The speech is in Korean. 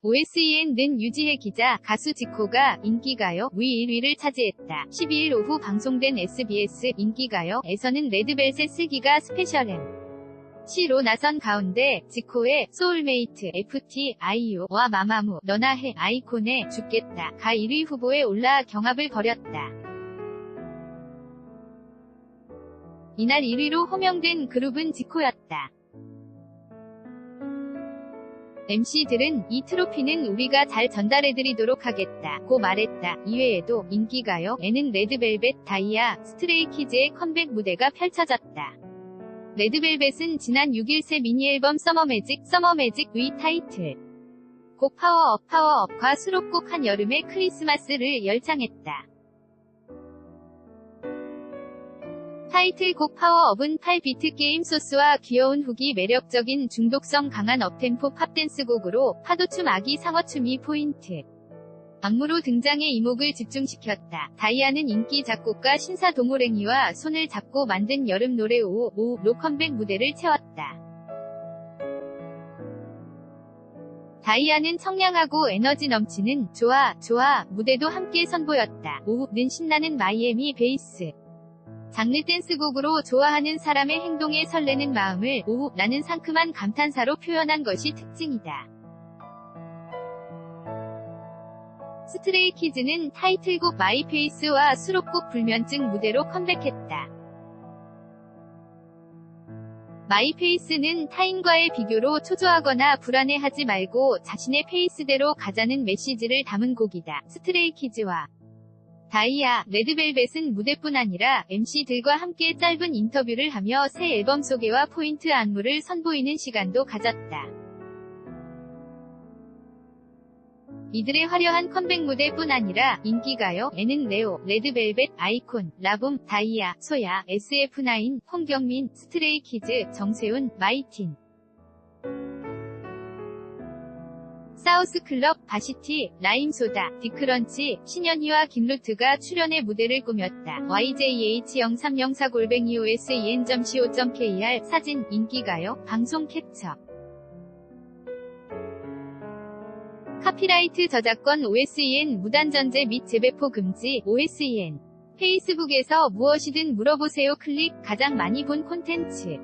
OSEN 는 유지혜 기자, 가수 지코가 인기가요 위 1위를 차지했다. 12일 오후 방송된 SBS 인기가요 에서는 레드벨벳 슬기가 스페셜 M. 시로 나선 가운데 지코의 소울메이트 FT 아이유와 마마무 너나 해 아이콘의 죽겠다 가 1위 후보에 올라 경합을 벌였다. 이날 1위로 호명된 그룹은 지코였다. MC들은 이 트로피는 우리가 잘 전달해드리도록 하겠다 고 말했다. 이외에도 인기가요 에는 레드벨벳, 다이아, 스트레이키즈의 컴백 무대가 펼쳐졌다. 레드벨벳은 지난 6일 새 미니앨범 서머매직, 서머매직의 타이틀 곡 파워업 파워업과 수록곡 한여름의 크리스마스를 열창했다. 타이틀곡 파워업은 8비트 게임 소스와 귀여운 훅이 매력적인 중독성 강한 업템포 팝댄스 곡으로 파도춤 아기 상어춤이 포인트. 안무로 등장해 이목을 집중시켰다. 다이아는 인기 작곡가 신사 동호랭이와 손을 잡고 만든 여름 노래 5.5 로 컴백 무대를 채웠다. 다이아는 청량하고 에너지 넘치는 좋아, 좋아 무대도 함께 선보였다. 5 는 신나는 마이애미 베이스. 장르 댄스곡으로 좋아하는 사람의 행동에 설레는 마음을 오 라는 상큼한 감탄사로 표현한 것이 특징이다. 스트레이 키즈는 타이틀곡 마이페이스와 수록곡 불면증 무대로 컴백했다. 마이페이스는 타인과의 비교로 초조하거나 불안해하지 말고 자신의 페이스대로 가자는 메시지를 담은 곡이다. 스트레이 키즈와 다이아, 레드벨벳은 무대뿐 아니라 MC들과 함께 짧은 인터뷰를 하며 새 앨범 소개와 포인트 안무를 선보이는 시간도 가졌다. 이들의 화려한 컴백 무대뿐 아니라 인기가요 에는 레오, 레드벨벳, 아이콘, 라붐, 다이아, 소야, SF9, 홍경민, 스트레이키즈, 정세훈, 마이틴, 사우스클럽, 바시티, 라임소다, 디크런치, 신현희와 김루트가 출연해 무대를 꾸몄다. YJH0304 골뱅이 OSEN.co.kr 사진, 인기가요, 방송 캡처. 카피라이트 저작권 OSEN 무단전제 및 재배포 금지 OSEN 페이스북에서 무엇이든 물어보세요 클릭 가장 많이 본 콘텐츠